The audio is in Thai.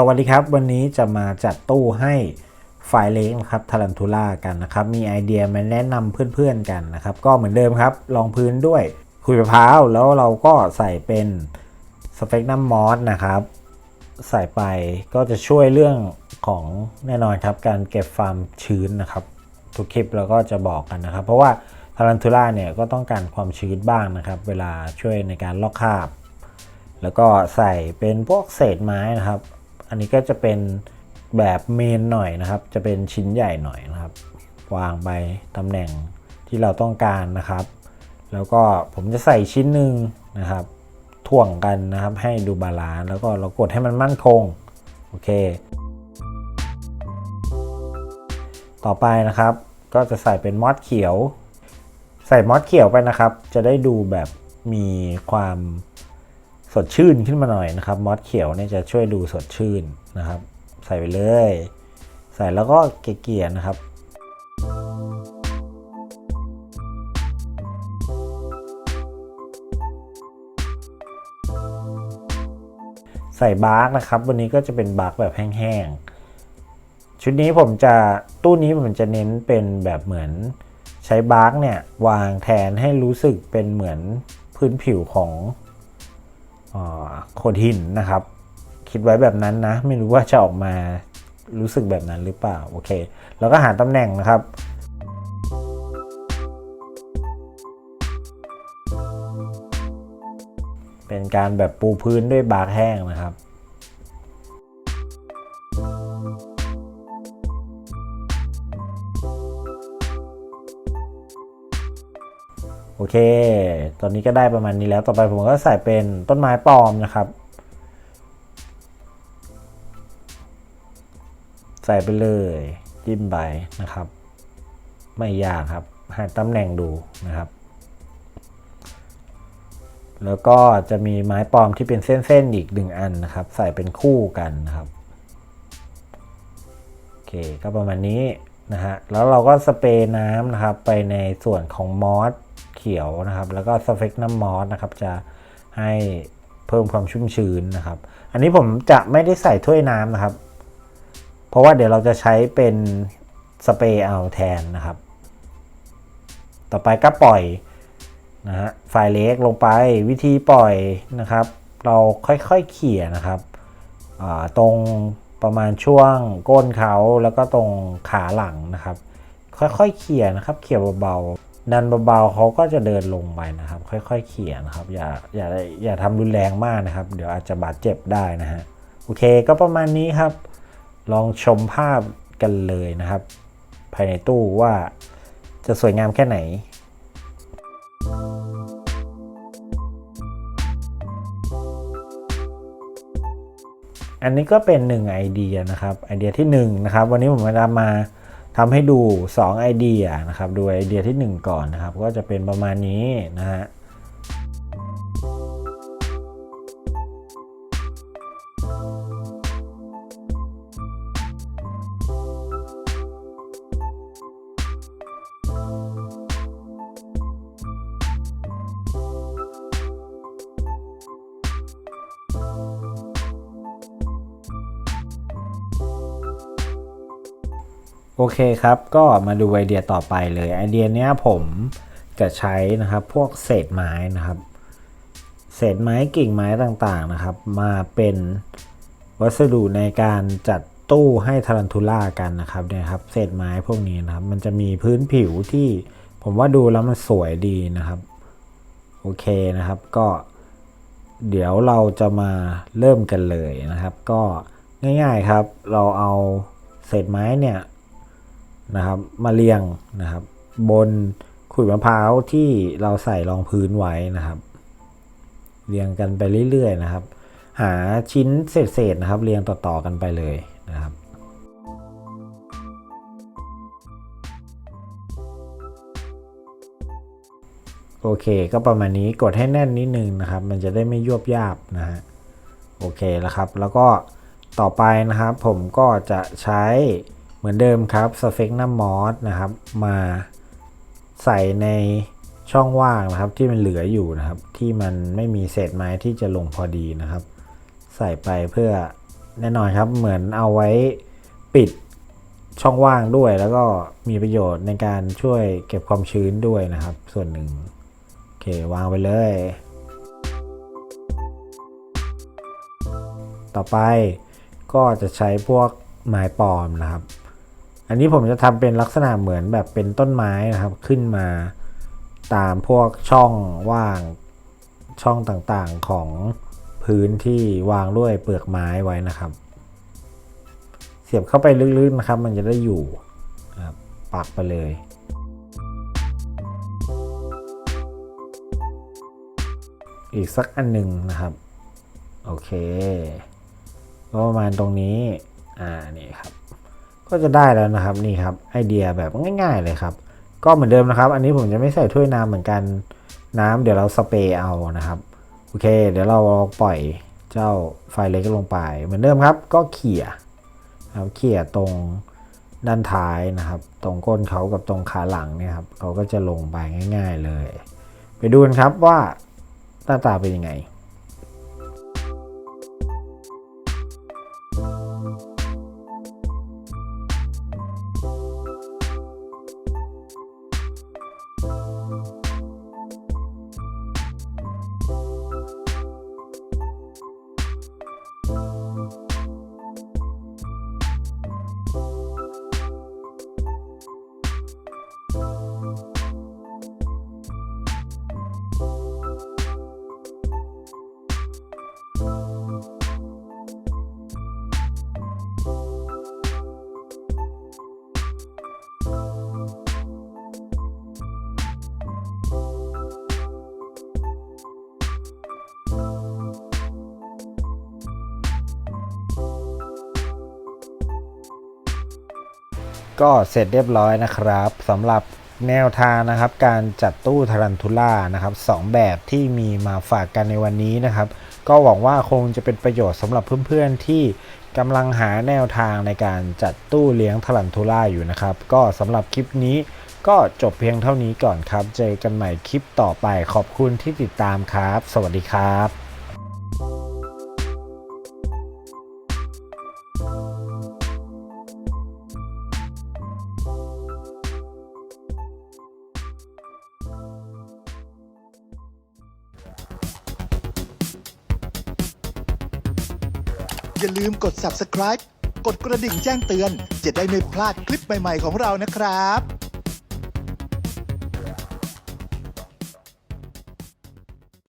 สวัสดีครับ วันนี้จะมาจัดตู้ให้ไฟเล็กนะครับทารันทูล่ากันนะครับ มีไอเดียมาแนะนำเพื่อนๆกันนะครับ ก็เหมือนเดิมครับรองพื้นด้วยขุยมะพร้าวแล้วเราก็ใส่เป็นสเปกนัมมอสนะครับ ใส่ไปก็จะช่วยเรื่องของแน่นอนครับ การเก็บฟามชื้นนะครับ ทุกคลิปเราก็จะบอกกันนะครับ เพราะว่าทารันทูล่าเนี่ยก็ต้องการความชื้นบ้างนะครับ เวลาช่วยในการลอกคราบ แล้วก็ใส่เป็นพวกเศษไม้นะครับ อันนี้ก็จะเป็นแบบเมนหน่อยนะครับ จะเป็นชิ้นใหญ่หน่อยนะครับ วางไปตำแหน่งที่เราต้องการนะครับ แล้วก็ผมจะใส่ชิ้นหนึ่งนะครับ ถ่วงกันนะครับ ให้ดูบาลานซ์แล้วก็เรากดให้มันมั่นคง โอเค ต่อไปนะครับ ก็จะใส่เป็นมอสเขียว ใส่มอสเขียวไปนะครับ จะได้ดูแบบมีความ สดชื่นขึ้นมาหน่อยนะครับมอสเขียวเนี่ยจะช่วยดูสดชื่นนะครับ ใส่ไปเลย ใส่แล้วก็เกลี่ยๆนะครับใส่บาร์กนะครับ วันนี้ก็จะเป็นบาร์กแบบแห้งๆ ชุดนี้ผมจะตู้นี้ผมจะเน้นเป็นแบบเหมือนใช้บาร์กเนี่ย วางแทนให้รู้สึกเป็นเหมือนพื้นผิวของ โขดหินนะครับ คิดไว้แบบนั้นนะ ไม่รู้ว่าจะออกมารู้สึกแบบนั้นหรือเปล่า โอเค แล้วก็หาตำแหน่งนะครับเป็นการแบบปูพื้นด้วยบาร์กแห้งนะครับ โอเค ตอนนี้ก็ได้ประมาณนี้แล้ว ต่อไปผมก็ใส่เป็นต้นไม้ปลอมนะครับ ใส่ไปเลยจิ้มไปนะครับ ไม่ยากครับ หาตำแหน่งดูนะครับ แล้วก็จะมีไม้ปลอมที่เป็นเส้นๆอีกหนึ่งอันนะครับ ใส่เป็นคู่กันนะครับโอเค ก็ประมาณนี้นะฮะ แล้วเราก็สเปรย์น้ำนะครับ ไปในส่วนของมอส เขียวนะครับ แล้วก็สเฟกน้ำมอสนะครับ จะให้เพิ่มความชุ่มชื้นนะครับ อันนี้ผมจะไม่ได้ใส่ถ้วยน้ำนะครับ เพราะว่าเดี๋ยวเราจะใช้เป็นสเปรย์เอาแทนนะครับ ต่อไปก็ปล่อยนะฮะไฟล์เล็กลงไปวิธีปล่อยนะครับ เราค่อยๆเขี่ยนะครับตรงประมาณช่วงก้นเขาแล้วก็ตรงขาหลังนะครับ ค่อยๆเขี่ยนะครับ เขี่ยเบาๆ ดันเบาๆเขาก็จะเดินลงไปนะครับ ค่อยๆเขี่ยนะครับ อย่าอย่าอย่าทำรุนแรงมากนะครับ เดี๋ยวอาจจะบาดเจ็บได้นะฮะโอเคก็ประมาณนี้ครับ ลองชมภาพกันเลยนะครับ ภายในตู้ว่าจะสวยงามแค่ไหนอันนี้ก็เป็นหนึ่งไอเดียนะครับ ไอเดียที่1นงนะครับวันนี้ผมจะมา ทำให้ดู 2 ไอเดียนะครับ ดูไอเดียที่ 1 ก่อนนะครับ ก็จะเป็นประมาณนี้นะฮะ โอเคครับ ก็มาดูไอเดียต่อไปเลยไอเดียเนี้ยผมจะใช้นะครับพวกเศษไม้นะครับ เศษไม้กิ่งไม้ต่างๆนะครับ มาเป็นวัสดุในการจัดตู้ให้ทารันทูล่ากันนะครับเนี่ยครับเศษไม้พวกนี้นะครับ มันจะมีพื้นผิวที่ผมว่าดูแล้วมันสวยดีนะครับโอเคนะครับก็เดี๋ยวเราจะมาเริ่มกันเลยนะครับ ก็ง่ายๆครับ เราเอาเศษไม้เนี่ย นะครับมาเรียงนะครับ บนขุยมะพร้าวที่เราใส่รองพื้นไว้นะครับ เรียงกันไปเรื่อยๆนะครับ หาชิ้นเศษๆนะครับ เรียงต่อๆกันไปเลยนะครับโอเค ก็ประมาณนี้กดให้แน่นนิดนึงนะครับ มันจะได้ไม่ยวบยาบนะฮะโอเคแล้วครับ แล้วก็ต่อไปนะครับ ผมก็จะใช้ เหมือนเดิมครับสเฟกน้ำมอสนะครับ มาใส่ในช่องว่างนะครับที่มันเหลืออยู่นะครับ ที่มันไม่มีเศษไม้ที่จะลงพอดีนะครับ ใส่ไปเพื่อแน่นอนครับเหมือนเอาไว้ปิดช่องว่างด้วย แล้วก็มีประโยชน์ในการช่วยเก็บความชื้นด้วยนะครับ ส่วนหนึ่งโอเควางไปเลย ต่อไปก็จะใช้พวกไม้ปลอมนะครับ อันนี้ผมจะทำเป็นลักษณะเหมือนแบบเป็นต้นไม้นะครับขึ้นมาตามพวกช่องว่างช่องต่างๆของพื้นที่วางด้วยเปลือกไม้ไว้นะครับ เสียบเข้าไปลึกๆนะครับ มันจะได้อยู่ปักไปเลยอีกสักอันหนึ่งนะครับ โอเค ก็ประมาณตรงนี้ อ่า นี่ครับ ก็จะได้แล้วนะครับนี่ครับไอเดียแบบง่าย ๆเลยครับ ก็เหมือนเดิมนะครับ อันนี้ผมจะไม่ใส่ถ้วยน้ำเหมือนกันน้ำเดี๋ยวเราสเปรย์เอานะครับโอเค เดี๋ยวเราปล่อยเจ้าไฟเล็กลงไป เหมือนเดิมครับ ก็เขี่ยครับเขี่ยตรงด้านท้ายนะครับ ตรงก้นเขากับตรงขาหลังเนี่ยครับเขาก็จะลงไปง่าย ๆเลย ไปดูกันครับว่าหน้าตาเป็นยังไง ก็เสร็จเรียบร้อยนะครับสำหรับแนวทางนะครับ การจัดตู้ทารันทูล่านะครับสองแบบที่มีมาฝากกันในวันนี้นะครับ ก็หวังว่าคงจะเป็นประโยชน์สำหรับเพื่อนๆที่กำลังหาแนวทางในการจัดตู้เลี้ยงทารันทูล่าอยู่นะครับ ก็สำหรับคลิปนี้ก็จบเพียงเท่านี้ก่อนครับ เจอกันใหม่คลิปต่อไปขอบคุณที่ติดตามครับ สวัสดีครับ อย่าลืมกด subscribe กดกระดิ่งแจ้งเตือน จะได้ไม่พลาดคลิปใหม่ ๆ ของเรานะครับ